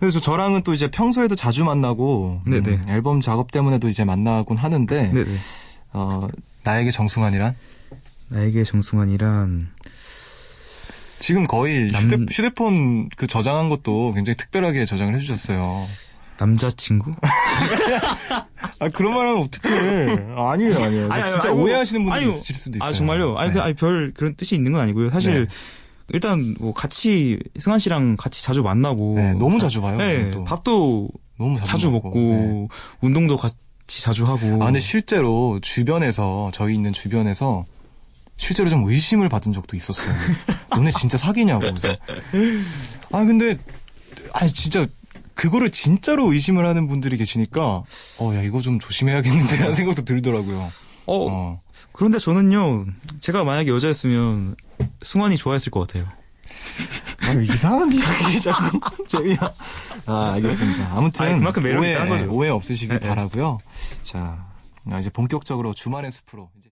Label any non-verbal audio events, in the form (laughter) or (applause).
그래서 저랑은 또 이제 평소에도 자주 만나고. 음, 앨범 작업 때문에도 이제 만나곤 하는데 네네. 어, 나에게 정승환이란 나에게 정승환이란 지금 거의 남- 휴대, 휴대폰 그 저장한 것도 굉장히 특별하게 저장을 해주셨어요. 남자친구? (laughs) 아 그런 말하면 어떡해? 아니에요, 아니에요. 아니, 아니, 진짜 아니, 오해하시는 분들 아니요. 있을 수도 있어요. 아 정말요? 아니, 네. 그, 아니 별 그런 뜻이 있는 건 아니고요. 사실 네. 일단 뭐 같이 승환 씨랑 같이 자주 만나고 네, 너무 자주 봐요. 네, 또. 밥도 너무 자주, 자주 먹고, 네. 운동도 같이 자주 하고. 아 근데 실제로 주변에서 저희 있는 주변에서 실제로 좀 의심을 받은 적도 있었어요. (laughs) 너네 진짜 사귀냐고 그래서 아 근데 아 진짜 그거를 진짜로 의심을 하는 분들이 계시니까 어 야 이거 좀 조심해야겠는데 라는 생각도 들더라고요. 어, 어. 그런데 저는요, 제가 만약에 여자였으면 승환이 좋아했을 것 같아요. 아, 이상한 (laughs) 이야기 자꾸 제가 아 알겠습니다. 아무튼 아니, 그만큼 매력이 오해, 있다는 거죠. 오해 없으시길 네, 네. 바라고요. 자 이제 본격적으로 주말의 숲으로 이제